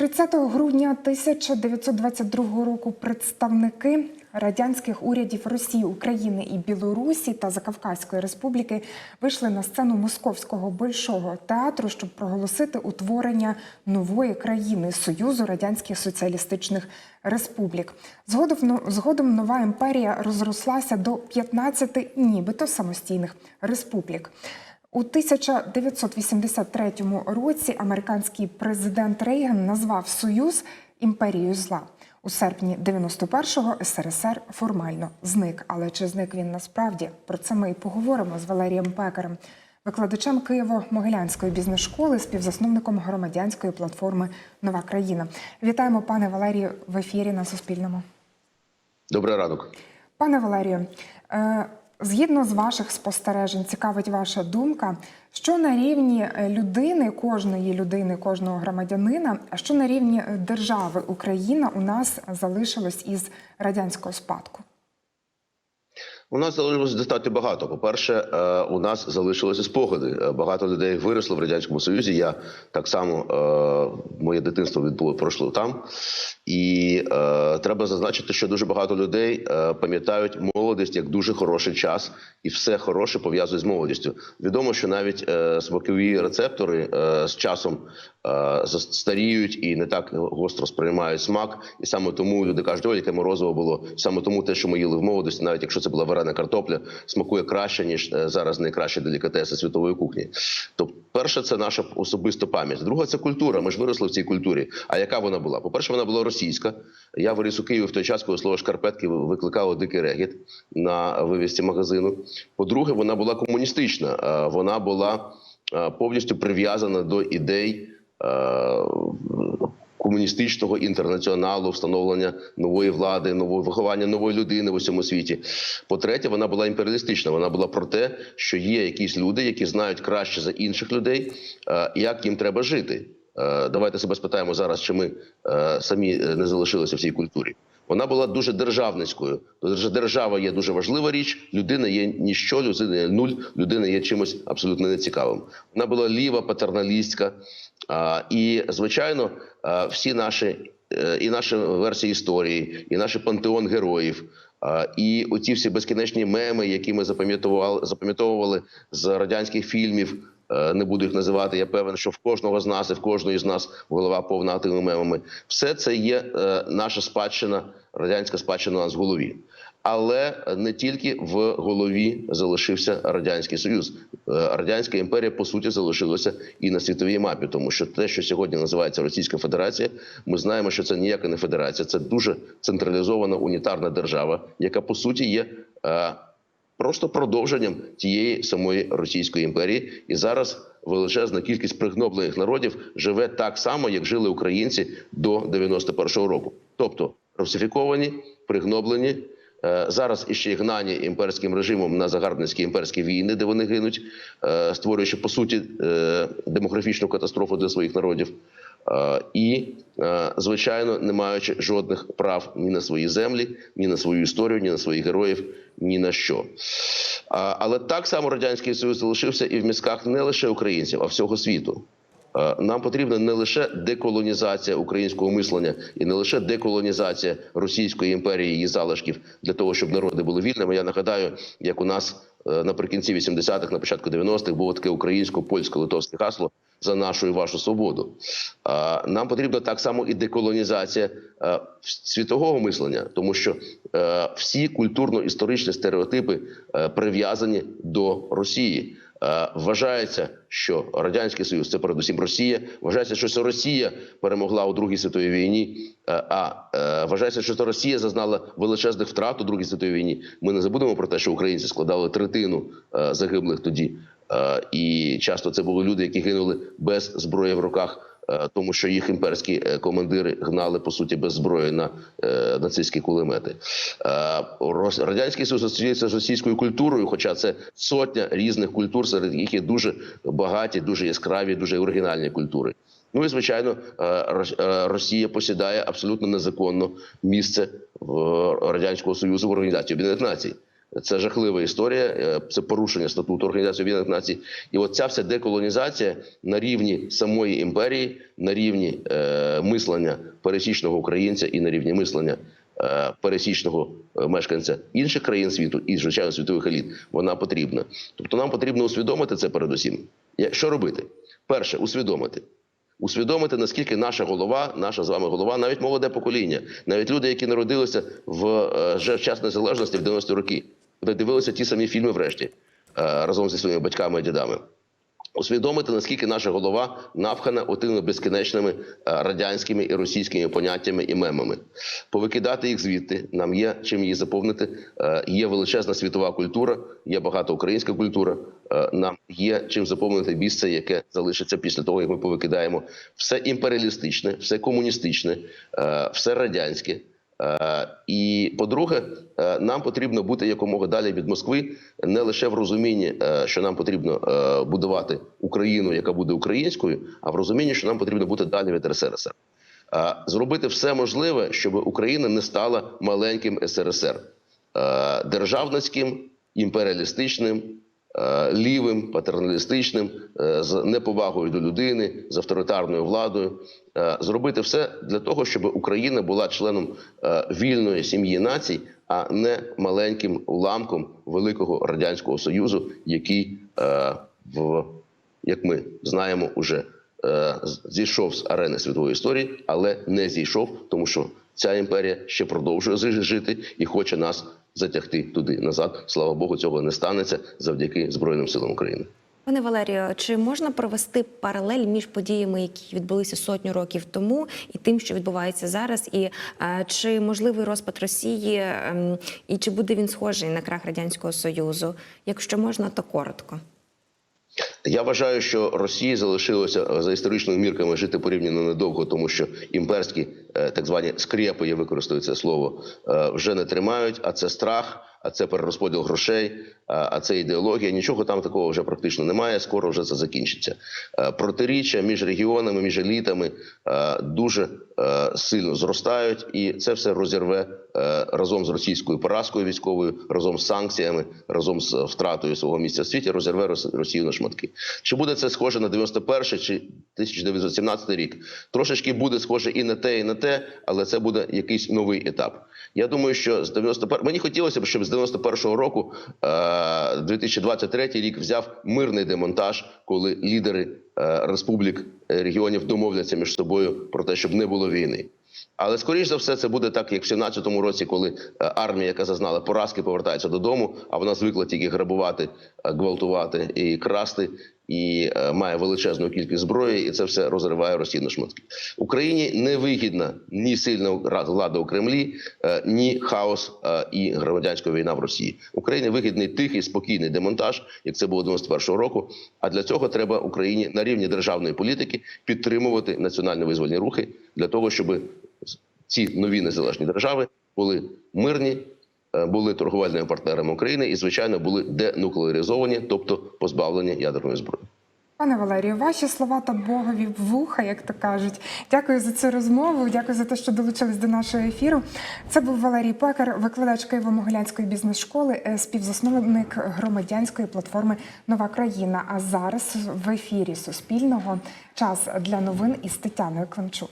30 грудня 1922 року представники радянських урядів Росії, України і Білорусі та Закавказької Республіки вийшли на сцену Московського большого театру, щоб проголосити утворення нової країни Союзу Радянських Соціалістичних Республік. Згодом, згодом нова імперія розрослася до 15 нібито самостійних республік. У 1983 році американський президент Рейган назвав Союз імперією зла. У серпні 91-го СРСР формально зник. Але чи зник він насправді? Про це ми і поговоримо з Валерієм Пекарем, викладачем Києво-Могилянської бізнес-школи, співзасновником громадянської платформи Нова країна. Вітаємо, пане Валерію, в ефірі на Суспільному. Добрий ранок. Пане Валерію, е, згідно з ваших спостережень, цікавить ваша думка, що на рівні людини, кожної людини, кожного громадянина, а що на рівні держави Україна у нас залишилось із радянського спадку? У нас залишилось достатньо багато. По-перше, е, у нас залишилися спогади. Е, Багато людей виросло в радянському союзі. Я так само е, моє дитинство відбуло пройшло там, і треба зазначити, що дуже багато людей пам'ятають молодість як дуже хороший час, і все хороше пов'язує з молодістю. Відомо, що навіть смакові рецептори з часом е, старіють і не так гостро сприймають смак. І саме тому люди кажуть, ой, яке морозиво було. Саме тому те, що ми їли в молодості, навіть якщо це була варена картопля, смакує краще ніж е, зараз найкращі делікатеси світової кухні. Тобто, перше, це наша особиста пам'ять. Друга це культура. Ми ж виросли в цій культурі. А яка вона була? По перше, вона була російська. Я виріс у Києві в той час, коли слово шкарпетки викликало дикий регіт на вивісці магазину. По-друге, вона була комуністична. Е, Вона була е, повністю прив'язана до ідей. Комуністичного інтернаціоналу, встановлення нової влади, нового виховання нової людини в усьому світі. По-третє, вона була імперіалістична. Вона була про те, що є якісь люди, які знають краще за інших людей, е, як їм треба жити. Е, Давайте себе спитаємо зараз, чи ми е, самі не залишилися в цій культурі. Вона була дуже державницькою. Держ- Держава є дуже важлива річ. Людина є ніщо, людина є нуль, людина є чимось абсолютно нецікавим. Вона була ліва, патерналістська. І звичайно, всі наші е, і наші версії історії, і наш пантеон героїв. І оці всі безкінечні меми, які ми запам'ятовували, запам'ятовували з радянських фільмів. Е, Не буду їх називати. Я певен, що в кожного з нас і в кожної з нас голова повна тими мемами. Все це є е, наша спадщина, радянська спадщина у нас в голові. Але не тільки в голові залишився радянський союз. Е, Радянська імперія по суті залишилася і на світовій мапі, тому що те, що сьогодні називається Російська Федерація, ми знаємо, що це ніяка не федерація, це дуже централізована унітарна держава, яка по суті є. Просто продовженням тієї самої Російської імперії, і зараз величезна кількість пригноблених народів живе так само, як жили українці до 91-го року, тобто русифіковані, пригноблені. Е, Зараз іще гнані імперським режимом на загарбницькі імперські війни, де вони гинуть, е, створюючи по суті е, демографічну катастрофу для своїх народів, і е, звичайно, не маючи жодних прав ні на свої землі, ні на свою історію, ні на своїх героїв, ні на що. Але так само радянський союз залишився і в мізках не лише українців, а всього світу. Е, Нам потрібна не лише деколонізація українського мислення і не лише деколонізація Російської імперії її залишків для того, щоб народи були вільними. Я нагадаю, як у нас е, наприкінці 80-х, на початку 90-х було таке українсько-польсько-литовське гасло за нашу і вашу свободу. Нам потрібна так само і деколонізація е, світового мислення, тому що е, всі культурно-історичні стереотипи е, прив'язані до Росії. Вважається, що радянський союз це передусім Росія. Вважається, що це Росія перемогла у Другій світовій війні. А вважається, що це Росія зазнала величезних втрат у Другій світовій війні. Ми не забудемо про те, що українці складали третину загиблих тоді, і часто це були люди, які гинули без зброї в руках. е, Тому що їх імперські е, командири гнали по суті без зброї на е, нацистські кулемети. Е, Радянський Союз асоціюється з російською культурою, хоча це сотня різних культур, серед яких є дуже багаті, дуже яскраві, дуже оригінальні культури. Ну і звичайно, е, Рос- е, Росія посідає абсолютно незаконно місце в радянського союзу в організації Об'єднаних Націй. Це жахлива історія, е, це порушення статуту Організації Об'єднаних Націй. І от ця вся деколонізація на рівні самої імперії, на рівні е, мислення пересічного українця і на рівні мислення е, пересічного е, мешканця інших країн світу і звичайно світових еліт, вона потрібна. Тобто нам потрібно усвідомити це передусім. Що робити? Перше, усвідомити. Усвідомити, наскільки наша голова, наша з вами голова, навіть молоде покоління, навіть люди, які народилися в е, час незалежності в 90-ті роки, вони дивилися ті самі фільми врешті е, разом зі своїми батьками і дідами. Усвідомити, наскільки наша голова напхана отими безкінечними е, радянськими і російськими поняттями і мемами. Повикидати їх звідти. Нам є чим її заповнити. Е, Є величезна світова культура, є багата українська культура. Нам є чим заповнити місце, яке залишиться після того, як ми повикидаємо все імперіалістичне, все комуністичне, все радянське. Е, І по-друге, е, нам потрібно бути якомога далі від Москви, не лише в розумінні, е, що нам потрібно будувати Україну, яка буде українською, а в розумінні, що нам потрібно бути далі від РСРСР. Зробити все можливе, щоб Україна не стала маленьким СРСР державницьким, імперіалістичним, лівим, патерналістичним, е, з неповагою до людини, з авторитарною владою. Е, Зробити все для того, щоб Україна була членом е, вільної сім'ї націй, а не маленьким уламком великого радянського союзу, який е, в як ми знаємо, уже е, зійшов з арени світової історії, але не зійшов, тому що ця імперія ще продовжує жи- жити і хоче нас затягти туди назад. Слава Богу, цього не станеться завдяки Збройним силам України. Пане Валерію, чи можна провести паралель між подіями, які відбулися сотню років тому, і тим, що відбувається зараз? І е, чи можливий розпад Росії, ем, і чи буде він схожий на крах радянського союзу? Якщо можна, то коротко. Я вважаю, що Росії залишилося е, за історичними мірками жити порівняно недовго, тому що імперські е, так звані скрепи, я використаю це слово, е, вже не тримають. А це страх, а це перерозподіл грошей, а це ідеологія. Нічого там такого вже практично немає. Скоро вже це закінчиться. Протиріччя між регіонами, між елітами дуже сильно зростають, і це все розірве разом з російською поразкою військовою, разом з санкціями, разом з втратою свого місця в світі, розірве Рос- Росію на шматки. Чи буде це схоже на 91 чи 1917 рік? Трошечки буде схоже і на те, і на те, але це буде якийсь новий етап. Я думаю, що з 91 мені хотілося б, щоб з 91-го року е, 2023 рік взяв мирний демонтаж, коли лідери е, республік е, регіонів домовляться між собою про те, щоб не було війни. Але скоріш за все, це буде так, як в 17-му році, коли е, армія, яка зазнала поразки, повертається додому, а вона звикла тільки грабувати, е, гвалтувати і красти, і е, має величезну кількість зброї, і це все розриває Росію на шматки. Україні не вигідна ні сильна влада у Кремлі, ні хаос і громадянська війна в Росії. Україні вигідний тихий, спокійний демонтаж, як це було 91-го року. А для цього треба Україні на рівні державної політики підтримувати національно-визвольні рухи для того, щоб ці нові незалежні держави були мирні, е, були торговельними партнерами України і, звичайно, були денуклеаризовані, тобто позбавлені ядерної зброї. Пане Валерію, ваші слова та Богові вуха, як то кажуть. Дякую за цю розмову. Дякую за те, що долучились до нашого ефіру. Це був Валерій Пекар, викладач Києво-Могилянської бізнес-школи, е, співзасновник громадянської платформи Нова країна. А зараз в ефірі Суспільного час для новин із Тетяною Климчук.